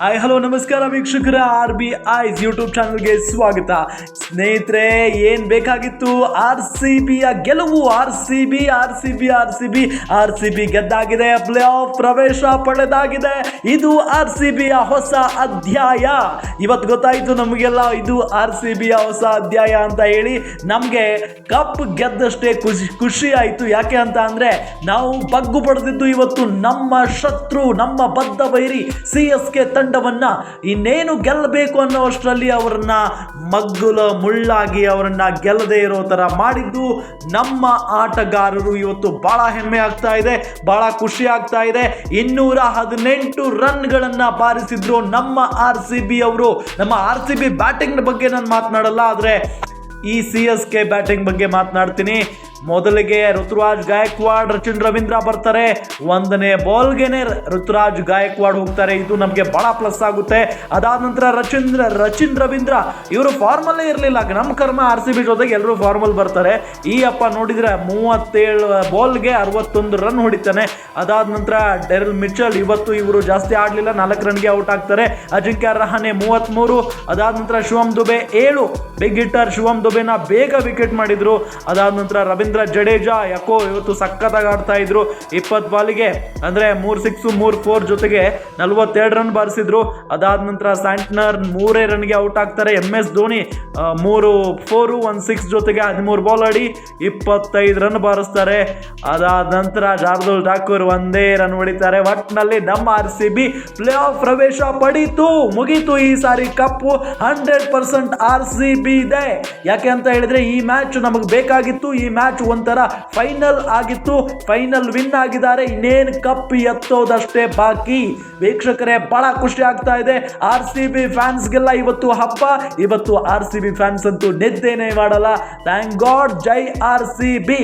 Hi, hello, ನಮಸ್ಕಾರ ವೀಕ್ಷಕರ R B ice YouTube ಚಾನಲ್ಗೆ ಸ್ವಾಗತ. ಸ್ನೇಹಿತರೆ, ಏನ್ ಬೇಕಾಗಿತ್ತು? ಆರ್ ಸಿ ಬಿಯ ಗೆಲುವು R C B R C B R C B R C B ಗೆದ್ದಾಗಿದೆ play of ಪ್ರವೇಶ ಪಡೆದಾಗಿದೆ. ಇದು ಆರ್ ಸಿ ಬಿಯ ಹೊಸ ಅಧ್ಯಾಯ. ಇವತ್ತು ಗೊತ್ತಾಯ್ತು ನಮಗೆಲ್ಲ, ಇದು ಆರ್ ಸಿ ಬಿ ಯ ಹೊಸ ಅಧ್ಯಾಯ ಅಂತ ಹೇಳಿ. ನಮಗೆ ಕಪ್ ಗೆದ್ದಷ್ಟೇ ಖುಷಿ ಖುಷಿ ಆಯಿತು. ಯಾಕೆ ಅಂತ ಅಂದ್ರೆ, ನಾವು ಬಗ್ಗು ಪಡೆದಿದ್ದು ಇವತ್ತು ನಮ್ಮ ಶತ್ರು, ನಮ್ಮ ಬದ್ಧ ವೈರಿ ಸಿ ಎಸ್ ಕೆ ತಂಡವನ್ನ ಇನ್ನೇನು ಗೆಲ್ಲಬೇಕು ಅನ್ನೋಷ್ಟರಲ್ಲಿ ಅವರನ್ನು ಮಗ್ಗುಲ ಮುಳ್ಳಾಗಿ ಅವರನ್ನು ಗೆಲ್ಲದೆ ಇರೋ ಥರ ಮಾಡಿದ್ದು ನಮ್ಮ ಆಟಗಾರರು ಇವತ್ತು ಬಹಳ ಹೆಮ್ಮೆ ಆಗ್ತಾ ಇದೆ ಬಹಳ ಖುಷಿ ಆಗ್ತಾ ಇದೆ. ಇನ್ನೂರ ಹದಿನೆಂಟು ರನ್ಗಳನ್ನು ಬಾರಿಸಿದ್ರು ನಮ್ಮ ಆರ್ ಸಿ ಬಿ ಅವರು. ನಮ್ಮ ಆರ್ ಸಿ ಬಿ ಬ್ಯಾಟಿಂಗ್ ಬಗ್ಗೆ ನಾನು ಮಾತನಾಡಲ್ಲ, ಆದರೆ ಈ ಸಿ ಎಸ್ ಕೆ ಬ್ಯಾಟಿಂಗ್ ಬಗ್ಗೆ ಮಾತನಾಡ್ತೀನಿ. ಮೊದಲಿಗೆ ಋತುರಾಜ್ ಗಾಯಕ್ವಾಡ್, ರಚಿನ್ ರವೀಂದ್ರ ಬರ್ತಾರೆ. ಒಂದನೇ ಬಾಲ್ಗೆನೆ ಋತುರಾಜ್ ಗಾಯಕ್ವಾಡ್ ಹೋಗ್ತಾರೆ. ಇದು ನಮಗೆ ಬಹಳ ಪ್ಲಸ್ ಆಗುತ್ತೆ. ಅದಾದ ನಂತರ ರಚಿನ್ ರಚಿನ್ ರವೀಂದ್ರ, ಇವರು ಫಾರ್ಮಲ್ಲೇ ಇರಲಿಲ್ಲ. ನಮ್ಮ ಕರ್ಮ ಆರ್ ಸಿ ಬಿ ಜೊತೆಗೆ ಎಲ್ಲರೂ ಫಾರ್ಮಲ್ ಬರ್ತಾರೆ. ಈ ಅಪ್ಪ ನೋಡಿದ್ರೆ ಮೂವತ್ತೇಳು ಬಾಲ್ಗೆ ಅರವತ್ತೊಂದು ರನ್ ಹೊಡಿತಾನೆ. ಅದಾದ ನಂತರ ಡೆರಲ್ ಮಿಚಲ್ ಇವತ್ತು ಇವರು ಜಾಸ್ತಿ ಆಡಲಿಲ್ಲ. ನಾಲ್ಕು ರನ್ಗೆ ಔಟ್ ಆಗ್ತಾರೆ. ಅಜಿಂಕ್ಯ ರಹಾನೆ ಮೂವತ್ತ್ಮೂರು ಅದಾದ ನಂತರ ಶಿವಮ್ ದುಬೆ ಏಳು. ಬಿಗ್ ಹಿಟ್ಟರ್ ಶಿವಮ್ ದುಬೆನ ಬೇಗ ವಿಕೆಟ್ ಮಾಡಿದ್ರು. ಅದಾದ ನಂತರ ರವೀಂದ್ರ ಜಡೇಜಾ, ಯಾಕೋ ಇವತ್ತು ಸಖತ್ತಾಗಿ ಆಡ್ತಾ ಇದ್ರು. ಇಪ್ಪತ್ತು ಬಾಲಿಗೆ, ಅಂದ್ರೆ ಮೂರ್ ಸಿಕ್ಸ್ ಮೂರ್ ಫೋರ್ ಜೊತೆಗೆ ನಲ್ವತ್ತೆರಡು ರನ್ ಬಾರಿಸಿದ್ರು. ಅದಾದ ನಂತರ ಸ್ಯಾಂಟ್ನರ್ ಮೂರೇ ರನ್ಗೆ ಔಟ್ ಆಗ್ತಾರೆ. ಎಂ ಎಸ್ ಧೋನಿ ಮೂರು ಫೋರು ಒನ್ ಸಿಕ್ಸ್ ಜೊತೆಗೆ ಹದಿಮೂರು ಬಾಲ್ ಆಡಿ ಇಪ್ಪತ್ತೈದು ರನ್ ಬಾರಿಸ್ತಾರೆ. ಅದಾದ ನಂತರ ಶಾರ್ದುಲ್ ಠಾಕೂರ್ ಒಂದೇ ರನ್ ಹೊಡಿತಾರೆ. ಒಟ್ನಲ್ಲಿ ನಮ್ಮ R C B play off ಪ್ರವೇಶ ಪಡೀತು, ಮುಗೀತು ಈ ಸಾರಿ cup hundred percent R C B ಇದೆ. ಯಾಕೆ ಅಂತ ಹೇಳಿದ್ರೆ ಈ ಮ್ಯಾಚ್ ನಮಗೆ ಬೇಕಾಗಿತ್ತು. ಈ ಮ್ಯಾಚ್ ಒಂಥರ ಫೈನಲ್ ಆಗಿತ್ತು. ಫೈನಲ್ ವಿನ್ ಆಗಿದ್ದಾರೆ. ಇನ್ನೇನು ಕಪ್ ಎತ್ತೋದಷ್ಟೇ ಬಾಕಿ. ವೀಕ್ಷಕರೇ, ಬಹಳ ಖುಷಿ ಆಗ್ತಾ ಇದೆ. ಆರ್ ಸಿ ಬಿ ಫ್ಯಾನ್ಸ್ಗೆಲ್ಲ ಇವತ್ತು ಹಬ್ಬ. ಇವತ್ತು ಆರ್ ಸಿ ಬಿ ಫ್ಯಾನ್ಸ್ ಅಂತೂ ನಿದ್ದೆನೇ ಮಾಡಲ್ಲ. ಥ್ಯಾಂಕ್ ಗಾಡ್ ಜೈ ಆರ್ ಸಿ ಬಿ